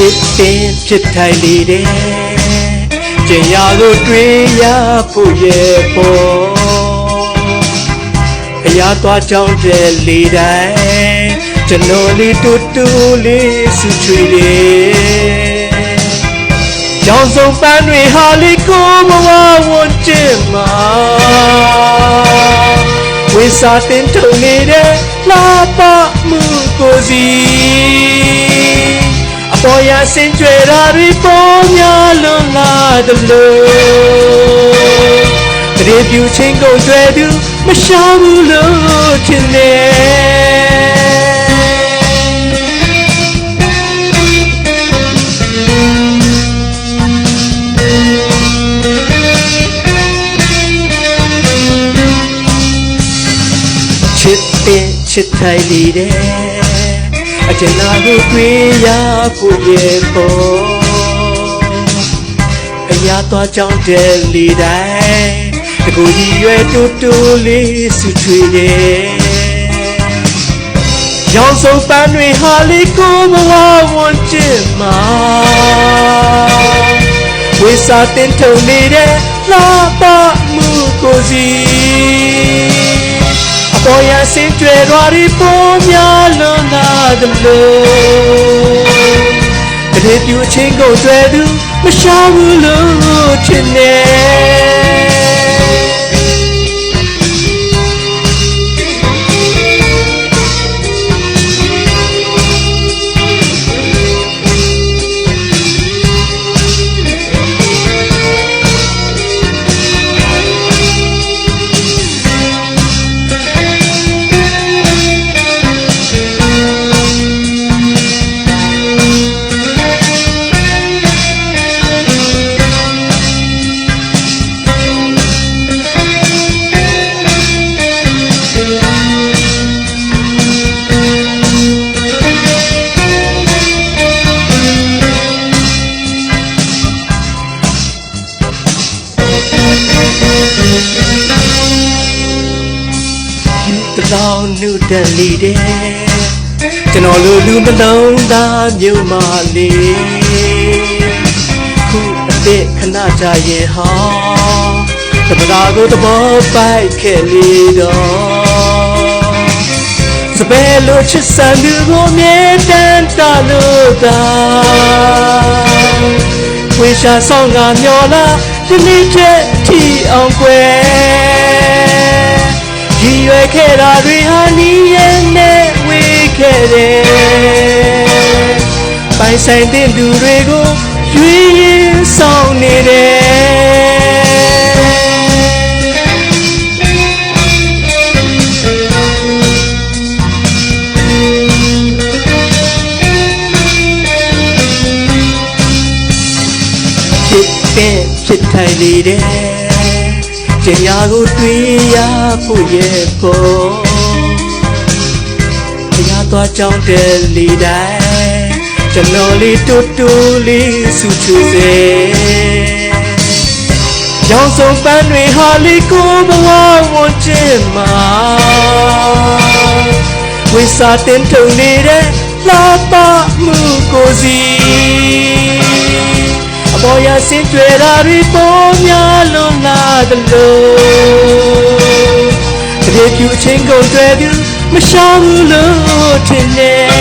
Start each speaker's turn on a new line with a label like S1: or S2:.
S1: ဖြစ်ထိုင်လေတယ်ကျင်ရကိုတွေ့ရဖို့ရဲ့ပေါ်အရာသွားကြောင်းတဲ့လေတိုင်းကျွန်တော်လေးတူတူလေးဆူချွေတယ်ကြောင်စုံပန်းတွေဟာလေးကိုမဝဝွန်ကျင်မှာဝိစာတင်ထုံနေတဲ့လာပမှုကိုစီ အပေါ်ရစင်ကြွယ်တာတွေပေါ်များလွန်လာတယ်လို့တရေပြူချင်းကုန်ကြွယ်သူမရှောင်ဘူးလို့ထင်တယ်ချစ်တဲ့ချစ်ထိုင်လေတဲ့ အကျဉ်းနာကိုတွေ့ရဖို့ရဲ့ပေါ်အရာသွားကြောင်းတဲ့လေတိုင်းတကူကြီးရွယ်တူတူလေးဆူချွေတယ်ရောင်စုံပန်းတွေဟာလေးကိုဘဝဝန်ကျင်မှာဝိစာတင်ထုံနေတဲ့လာပမှုကိုစီအ ပေါ်ရစင်ကြွယ်တော်ဒီပေါ်များလွန်လာတယ်လို့တရေပြူချင်းကိုကြွယ်သူမရှောင်ဘူးလို့ထင်နေ တလောင်းနုတန်လီတဲ့ကျွန်တော်လိုလူနှလုံးသားမြို့မာလေးခုအစ်ခဏကြာရင်ဟာသမသာကိုသဘောပိုက်ခဲ့လေတော့စပယ်လိုချစ်ဆန်သူကိုမြဲတမ်းတာလို့သာဝေရှာဆောင်ကမျောလာ ဒီနေ့ချက်ထီအောင်ကွယ်ဒီရွယ်ခဲ့တာတွေဟာနီးရဲ့နဲ့ဝေးခဲ့တယ်ပိုင်ဆိုင်တဲ့သူတွေကိုရွေးရင်ဆောင်နေတယ်ဖြစ်တဲ့ ဖြစ်ထိုင်လေတဲ့ကျင်ညာကိုတွေ့ရဖို့ရဲ့ပေါ်ဘုရားသွားကြောင်းတဲ့လေတိုင်းကျွန်တော်လေးတူတူလေးဆူချူစေရောင်စုံပန်းတွေဟာလေးကိုဘဝဝန်ကျင်မှာဝိစာတင်ထုံနေတဲ့လာပမှုကိုစီအ ပေါ်ရစင်ကြွယ်တာတွေပေါ်များလွန်လာတယ်လို့တကယ်ပြူချင်းကုန်ကြွယ်သူမရှောင်ဘူးလို့ထင်တယ်